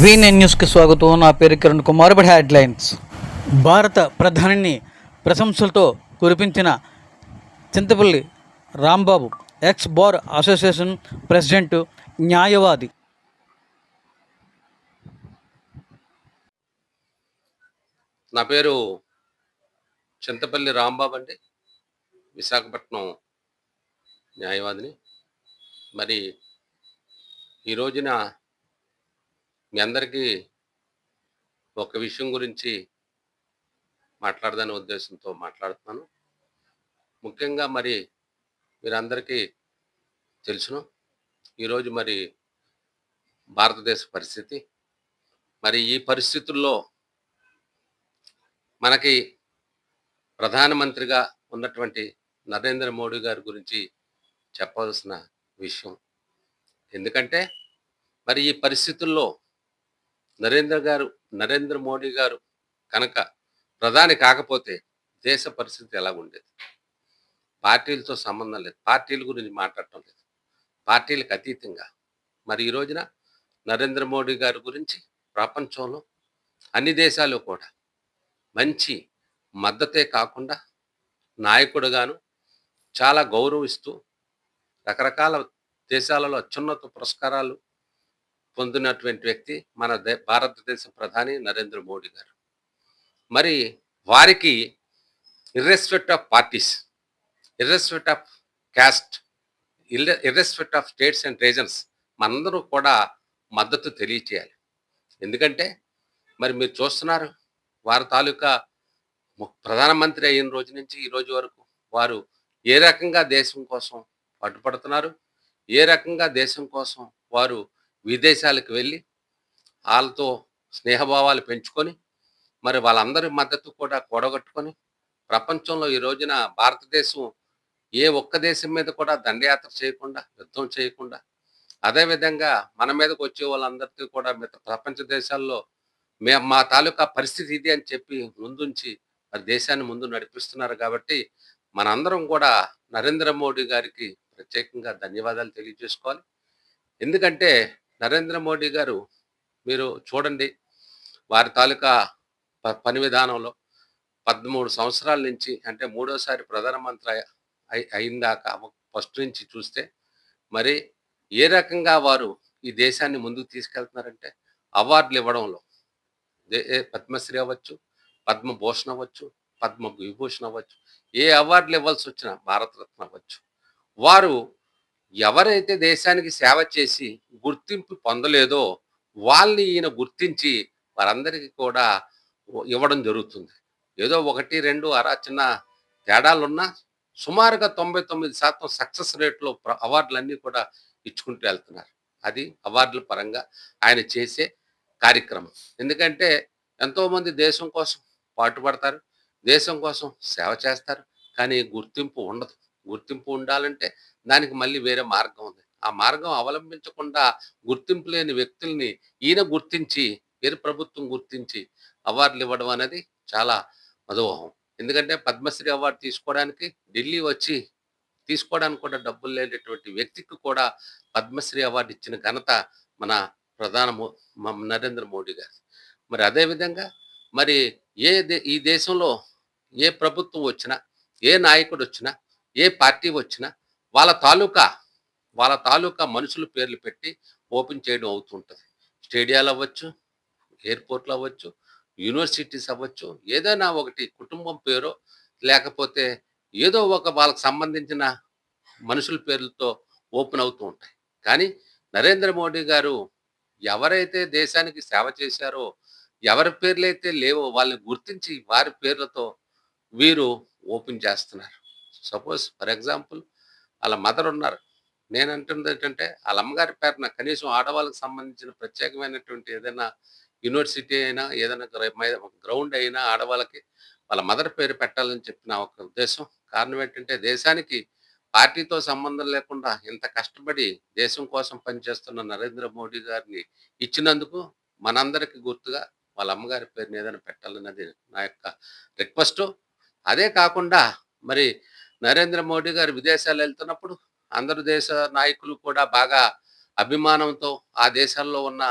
వి న్యూస్కి స్వాగతం. నా పేరు కిరణ్ కుమార్. But headlines. భారత ప్రధానిని ప్రశంసలతో కురిపించిన Chintapalli Rambabu ex bar association president న్యాయవాది నా పేరు చింతపల్లి రాంబాబు అండి. విశాఖపట్నం న్యాయవాదిని. మరి ఈ రోజున మీ అందరికీ ఒక విషయం గురించి మాట్లాడదనే ఉద్దేశంతో మాట్లాడుతున్నాను. ముఖ్యంగా మరి మీరందరికీ తెలుసును. ఈరోజు మరి భారతదేశ పరిస్థితి. మరి ఈ పరిస్థితుల్లో మనకి ప్రధానమంత్రిగా ఉన్నటువంటి నరేంద్ర మోడీ గారి గురించి చెప్పవలసిన విషయం. ఎందుకంటే మరి ఈ పరిస్థితుల్లో నరేంద్ర గారు నరేంద్ర మోడీ గారు కనుక ప్రధాని కాకపోతే దేశ పరిస్థితి ఎలా ఉండేది? పార్టీలతో సంబంధం లేదు. పార్టీల గురించి మాట్లాడటం లేదు. పార్టీలకు అతీతంగా మరి ఈ రోజున నరేంద్ర మోడీ గారి గురించి ప్రపంచంలో అన్ని దేశాలు కూడా మంచి మద్దతే కాకుండా నాయకుడుగాను చాలా గౌరవిస్తూ రకరకాల దేశాలలో అత్యున్నత పురస్కారాలు పొందినటువంటి వ్యక్తి మన దే భారతదేశ ప్రధాని నరేంద్ర మోడీ గారు. మరి వారికి irrespect of parties irrespect of caste irrespect of states and reasons మనందరూ కూడా మద్దతు తెలియచేయాలి. ఎందుకంటే మరి మీరు చూస్తున్నారు వారి తాలూకా ప్రధానమంత్రి అయిన రోజు నుంచి ఈ రోజు వరకు వారు ఏ రకంగా దేశం కోసం పట్టుపడుతున్నారు? ఏ రకంగా దేశం కోసం వారు విదేశాలకు వెళ్ళి వాళ్ళతో స్నేహభావాలు పెంచుకొని మరి వాళ్ళందరి మద్దతు కూడా కూడగట్టుకొని ప్రపంచంలో ఈ రోజున భారతదేశం ఏ ఒక్క దేశం మీద కూడా దండయాత్ర చేయకుండా యుద్ధం చేయకుండా అదేవిధంగా మన మీదకి వచ్చే వాళ్ళందరికీ కూడా మిగతా ప్రపంచ దేశాల్లో మే మా తాలూకా పరిస్థితి ఇది అని చెప్పి ముందుంచి మరి దేశాన్ని ముందు నడిపిస్తున్నారు కాబట్టి మనందరం కూడా నరేంద్ర మోడీ గారికి ప్రత్యేకంగా ధన్యవాదాలు తెలియజేసుకోవాలి. ఎందుకంటే నరేంద్ర మోడీ గారు మీరు చూడండి వారి తాలూకా ప- పని విధానంలో పదమూడు సంవత్సరాల నుంచి అంటే మూడోసారి ప్రధానమంత్రి అయి- అయిందాక ఫస్ట్ నుంచి చూస్తే మరి ఏ రకంగా వారు ఈ దేశాన్ని ముందుకు తీసుకెళ్తున్నారంటే అవార్డులు ఇవ్వడంలో పద్మశ్రీ అవ్వచ్చు పద్మభూషణ్ అవ్వచ్చు పద్మ విభూషణ్ అవ్వచ్చు ఏ అవార్డులు ఇవ్వాల్సి వచ్చినా భారతరత్న అవ్వచ్చు. వారు ఎవరైతే దేశానికి సేవ చేసి గుర్తింపు పొందలేదో వాళ్ళని ఈయన గుర్తించి వారందరికీ కూడా ఇవ్వడం జరుగుతుంది. ఏదో ఒకటి రెండు అరా చిన్న తేడాలున్నా సుమారుగా తొంభై తొమ్మిది శాతం సక్సెస్ రేట్లో అవార్డులన్నీ కూడా ఇచ్చుకుంటూ వెళ్తున్నారు. అది అవార్డుల పరంగా ఆయన చేసే కార్యక్రమం. ఎందుకంటే ఎంతోమంది దేశం కోసం పాటుపడతారు దేశం కోసం సేవ చేస్తారు కానీ గుర్తింపు ఉండదు. గుర్తింపు ఉండాలంటే దానికి మళ్ళీ వేరే మార్గం ఉంది. ఆ మార్గం అవలంబించకుండా గుర్తింపు లేని వ్యక్తుల్ని ఈయన గుర్తించి వేరే ప్రభుత్వం గుర్తించి అవార్డులు ఇవ్వడం అనేది చాలా మధోహం ఎందుకంటే పద్మశ్రీ అవార్డు తీసుకోవడానికి ఢిల్లీ వచ్చి తీసుకోవడానికి కూడా డబ్బులు లేనటువంటి వ్యక్తికి కూడా పద్మశ్రీ అవార్డు ఇచ్చిన ఘనత మన ప్రధాన మో- నరేంద్ర మోడీ గారు. మరి అదేవిధంగా మరి ఏ దే- ఈ దేశంలో ఏ ప్రభుత్వం వచ్చినా ఏ నాయకుడు వచ్చినా ఏ పార్టీ వచ్చినా వాళ్ళ తాలూకా వాళ్ళ తాలూకా మనుషుల పేర్లు పెట్టి ఓపెన్ చేయడం అవుతుంటుంది. స్టేడియాలు అవ్వచ్చు ఎయిర్పోర్ట్లు అవ్వచ్చు యూనివర్సిటీస్ అవ్వచ్చు ఏదైనా ఒకటి కుటుంబం పేరో లేకపోతే ఏదో ఒక వాళ్ళకి సంబంధించిన మనుషుల పేర్లతో ఓపెన్ అవుతూ ఉంటాయి. కానీ నరేంద్ర మోడీ గారు ఎవరైతే దేశానికి సేవ చేశారో ఎవరి పేర్లైతే లేవో వాళ్ళని గుర్తించి వారి పేర్లతో వీరు ఓపెన్ చేస్తున్నారు. సపోజ్ ఫర్ ఎగ్జాంపుల్ వాళ్ళ మదర్ ఉన్నారు. నేను అంటున్నది ఏంటంటే వాళ్ళ అమ్మగారి పేరున కనీసం ఆడవాళ్ళకి సంబంధించిన ప్రత్యేకమైనటువంటి ఏదైనా యూనివర్సిటీ అయినా ఏదైనా గ్రౌండ్ అయినా ఆడవాళ్ళకి వాళ్ళ మదర్ పేరు పెట్టాలని చెప్పిన ఒక ఉద్దేశం. కారణం ఏంటంటే దేశానికి పార్టీతో సంబంధం లేకుండా ఇంత కష్టపడి దేశం కోసం పనిచేస్తున్న నరేంద్ర మోడీ గారిని ఇచ్చినందుకు మనందరికి గుర్తుగా వాళ్ళ అమ్మగారి పేరుని ఏదైనా పెట్టాలన్నది నా యొక్క రిక్వెస్ట్. అదే కాకుండా మరి నరేంద్ర మోడీ గారు విదేశాలు వెళ్తున్నప్పుడు అందరు దేశ నాయకులు కూడా బాగా అభిమానంతో ఆ దేశాల్లో ఉన్న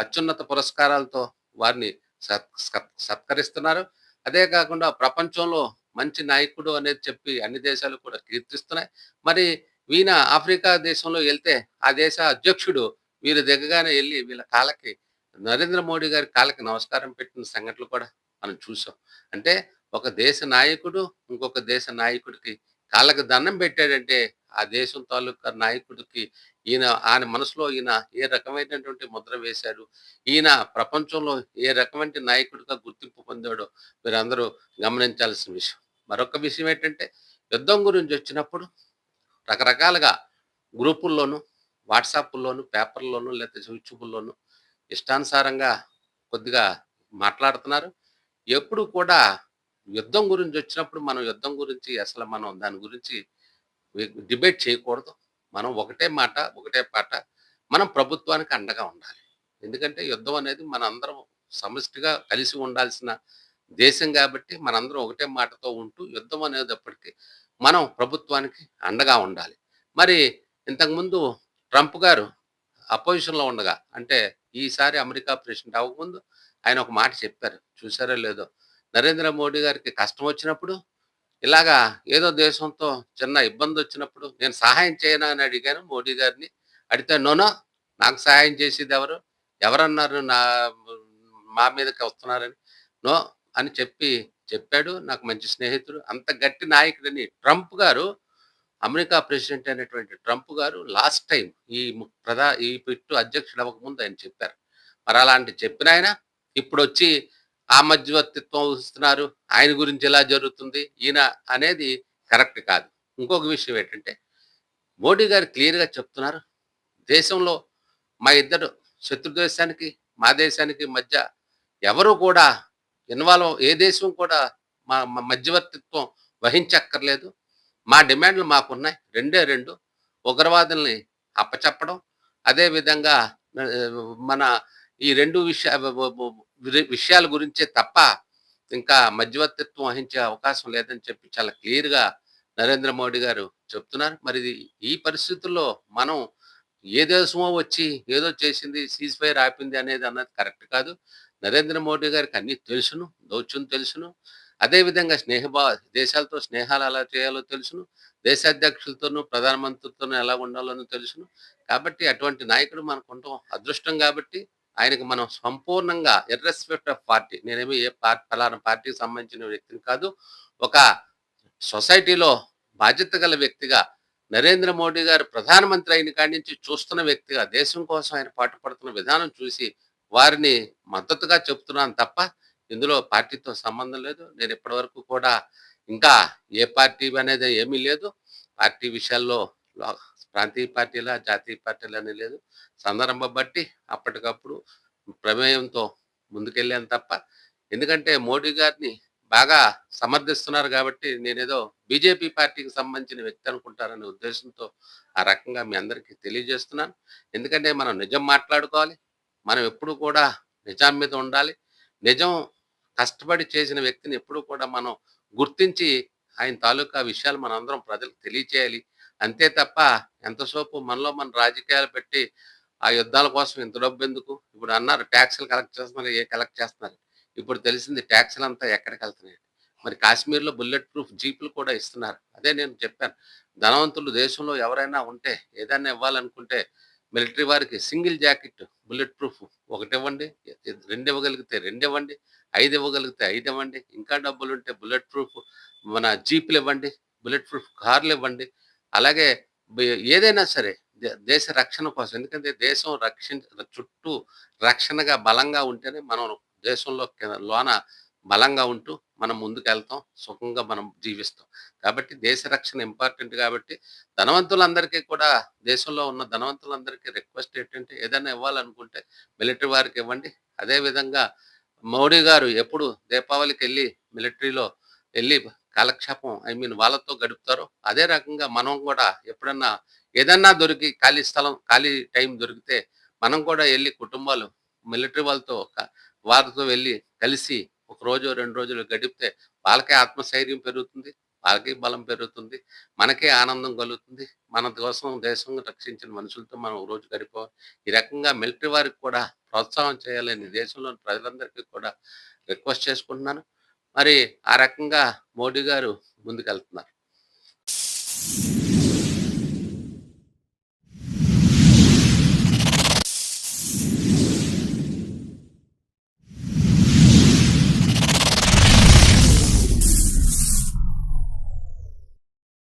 అత్యున్నత పురస్కారాలతో వారిని సత్- సత్- సత్కరిస్తున్నారు. అదే కాకుండా ప్రపంచంలో మంచి నాయకుడు అనేది చెప్పి అన్ని దేశాలు కూడా కీర్తిస్తున్నాయి. మరి వీణ ఆఫ్రికా దేశంలో వెళ్తే ఆ దేశ అధ్యక్షుడు వీరు దిగగానే వెళ్ళి వీళ్ళ కాళ్ళకి నరేంద్ర మోడీ గారి కాళ్ళకి నమస్కారం పెట్టిన సంఘటనలు కూడా మనం చూసాం. అంటే ఒక దేశ నాయకుడు ఇంకొక దేశ నాయకుడికి కాళ్ళకి దండం పెట్టాడంటే ఆ దేశం తాలూకా నాయకుడికి ఈయన ఆయన మనసులో ఈయన ఏ రకమైనటువంటి ముద్ర వేశాడు ఈయన ప్రపంచంలో ఏ రకమైన నాయకుడిగా గుర్తింపు పొందాడో మీరందరూ గమనించాల్సిన విషయం. మరొక విషయం ఏంటంటే యుద్ధం గురించి వచ్చినప్పుడు రకరకాలుగా గ్రూపుల్లోనూ వాట్సాప్ల్లోనూ పేపర్లోనూ లేకపోతే యూట్యూబ్లోనూ ఇష్టానుసారంగా కొద్దిగా మాట్లాడుతున్నారు. ఎప్పుడు కూడా యుద్ధం గురించి వచ్చినప్పుడు మనం యుద్ధం గురించి అసలు మనం దాని గురించి డిబేట్ చేయకూడదు. మనం ఒకటే మాట ఒకటే పాట మనం ప్రభుత్వానికి అండగా ఉండాలి. ఎందుకంటే యుద్ధం అనేది మన అందరం సమిష్టిగా కలిసి ఉండాల్సిన దేశం కాబట్టి మనందరం ఒకటే మాటతో ఉంటూ యుద్ధం అనేటప్పటికీ మనం ప్రభుత్వానికి అండగా ఉండాలి. మరి ఇంతకుముందు ట్రంప్ గారు అపోజిషన్లో ఉండగా అంటే ఈసారి అమెరికా ప్రెసిడెంట్ అవ్వకముందు ఆయన ఒక మాట చెప్పారు. చూసారో లేదో? నరేంద్ర మోడీ గారికి కష్టం వచ్చినప్పుడు ఇలాగా ఏదో దేశంతో చిన్న ఇబ్బంది వచ్చినప్పుడు నేను సహాయం చేయనా అని అడిగాను మోడీ గారిని. అడిగితే నోనో నాకు సహాయం చేసేది ఎవరు? ఎవరన్నారు నా మా మీదకి వస్తున్నారని? నో అని చెప్పి చెప్పాడు. నాకు మంచి స్నేహితుడు అంత గట్టి నాయకుడని ట్రంప్ గారు అమెరికా ప్రెసిడెంట్ అయినటువంటి ట్రంప్ గారు లాస్ట్ టైం ఈ ప్రధా ఈ పిట్టు అధ్యక్షుడు అవ్వకముందు ఆయన చెప్పారు. మరి అలాంటి చెప్పిన ఆయన ఇప్పుడు వచ్చి ఆ మధ్యవర్తిత్వం వహిస్తున్నారు. ఆయన గురించి ఎలా జరుగుతుంది? ఈయన అనేది కరెక్ట్ కాదు. ఇంకొక విషయం ఏంటంటే మోడీ గారు క్లియర్గా చెప్తున్నారు. దేశంలో మా ఇద్దరు శత్రు దేశానికి మా దేశానికి మధ్య ఎవరు కూడా ఇన్వాల్వ్ ఏ దేశం కూడా మా మధ్యవర్తిత్వం వహించక్కర్లేదు. మా డిమాండ్లు మాకున్నాయి. రెండే రెండు. ఉగ్రవాదుల్ని అప్పచెప్పడం. అదే విధంగా మన ఈ రెండు విషయ విషయాల గురించే తప్ప ఇంకా మధ్యవర్తిత్వం వహించే అవకాశం లేదని చెప్పి చాలా క్లియర్గా నరేంద్ర మోడీ గారు చెప్తున్నారు. మరి ఈ పరిస్థితుల్లో మనం ఏ దేశమో వచ్చి ఏదో చేసింది సీజ్ ఫైర్ ఆపింది అనేది అన్నది కరెక్ట్ కాదు. నరేంద్ర మోడీ గారికి అన్ని తెలుసును దౌత్యం తెలుసును. అదేవిధంగా స్నేహభా దేశాలతో స్నేహాలు ఎలా చేయాలో తెలుసును. దేశాధ్యక్షులతోనూ ప్రధానమంత్రితోనూ ఎలా ఉండాలో తెలుసును. కాబట్టి అటువంటి నాయకుడు మనకు ఉండటం అదృష్టం కాబట్టి ఆయనకు మనం సంపూర్ణంగా ఇర్రెస్పెక్ట్ ఆఫ్ పార్టీ నేనేమి ఏ పార్టీ ఫలానా పార్టీకి సంబంధించిన వ్యక్తిని కాదు. ఒక సొసైటీలో బాధ్యత గల వ్యక్తిగా నరేంద్ర మోడీ గారు ప్రధానమంత్రి అయిన కాడి నుంచి చూస్తున్న వ్యక్తిగా దేశం కోసం ఆయన పాటుపడుతున్న విధానం చూసి వారిని మద్దతుగా చెప్తున్నాను తప్ప ఇందులో పార్టీతో సంబంధం లేదు. నేను ఇప్పటివరకు కూడా ఇంకా ఏ పార్టీ అనేది ఏమీ లేదు. పార్టీ విషయాల్లో ప్రాంతీయ పార్టీలా జాతీయ పార్టీలు అని లేదు. సందర్భం బట్టి అప్పటికప్పుడు ప్రమేయంతో ముందుకెళ్ళాను తప్ప ఎందుకంటే మోడీ గారిని బాగా సమర్థిస్తున్నారు కాబట్టి నేనేదో బీజేపీ పార్టీకి సంబంధించిన వ్యక్తి అనుకుంటారనే ఉద్దేశంతో ఆ రకంగా మీ అందరికీ తెలియజేస్తున్నాను. ఎందుకంటే మనం నిజం మాట్లాడుకోవాలి. మనం ఎప్పుడు కూడా నిజాం మీద ఉండాలి. నిజం కష్టపడి చేసిన వ్యక్తిని ఎప్పుడు కూడా మనం గుర్తించి ఆయన తాలూకా విషయాలు మన అందరం ప్రజలకు తెలియచేయాలి. అంతే తప్ప ఎంతసేపు మనలో మన రాజకీయాలు పెట్టి ఆ యుద్ధాల కోసం ఇంత డబ్బు ఎందుకు? ఇప్పుడు అన్నారు ట్యాక్స్లు కలెక్ట్ చేస్తున్నారు ఏ కలెక్ట్ చేస్తున్నారు? ఇప్పుడు తెలిసింది ట్యాక్స్లు అంతా ఎక్కడికి వెళ్తున్నాయి? మరి కాశ్మీర్లో బుల్లెట్ ప్రూఫ్ జీపులు కూడా ఇస్తున్నారు. అదే నేను చెప్పాను. ధనవంతులు దేశంలో ఎవరైనా ఉంటే ఏదైనా ఇవ్వాలనుకుంటే మిలిటరీ వారికి సింగిల్ జాకెట్ బుల్లెట్ ప్రూఫ్ ఒకటి ఇవ్వండి రెండు ఇవ్వగలిగితే రెండు ఇవ్వండి ఐదు ఇవ్వగలిగితే ఐదు ఇవ్వండి ఇంకా డబ్బులు ఉంటే బుల్లెట్ ప్రూఫ్ మన జీపులు ఇవ్వండి బుల్లెట్ ప్రూఫ్ కార్లు ఇవ్వండి అలాగే ఏదైనా సరే దే- దేశ రక్షణ కోసం ఎందుకంటే దేశం రక్షించ చుట్టూ రక్షణగా బలంగా ఉంటేనే మనం దేశంలో లోన బలంగా ఉంటూ మనం ముందుకెళ్తాం సుఖంగా మనం జీవిస్తాం. కాబట్టి దేశ రక్షణ ఇంపార్టెంట్ కాబట్టి ధనవంతులందరికీ కూడా దేశంలో ఉన్న ధనవంతులందరికీ రిక్వెస్ట్ ఏంటంటే ఏదైనా ఇవ్వాలనుకుంటే మిలిటరీ వారికి ఇవ్వండి. అదేవిధంగా మోడీ గారు ఎప్పుడు దీపావళికి వెళ్ళి మిలిటరీలో వెళ్ళి కాలక్షేపం ఐ మీన్ వాళ్ళతో గడుపుతారో అదే రకంగా మనం కూడా ఎప్పుడన్నా ఏదన్నా దొరికి ఖాళీ స్థలం ఖాళీ టైం దొరికితే మనం కూడా వెళ్ళి కుటుంబాలు మిలిటరీ వాళ్ళతో వారితో వెళ్ళి కలిసి ఒక రోజు రెండు రోజులు గడిపితే వాళ్ళకే ఆత్మస్థైర్యం పెరుగుతుంది వాళ్ళకి బలం పెరుగుతుంది మనకే ఆనందం కలుగుతుంది. మన కోసం దేశం రక్షించిన మనుషులతో మనం రోజు గడిపోవాలి. ఈ రకంగా మిలిటరీ వారికి కూడా ప్రోత్సాహం చేయాలని దేశంలోని ప్రజలందరికీ కూడా రిక్వెస్ట్ చేసుకుంటున్నాను. మరి ఆ రకంగా మోడీ గారు ముందుకెళ్తున్నారు.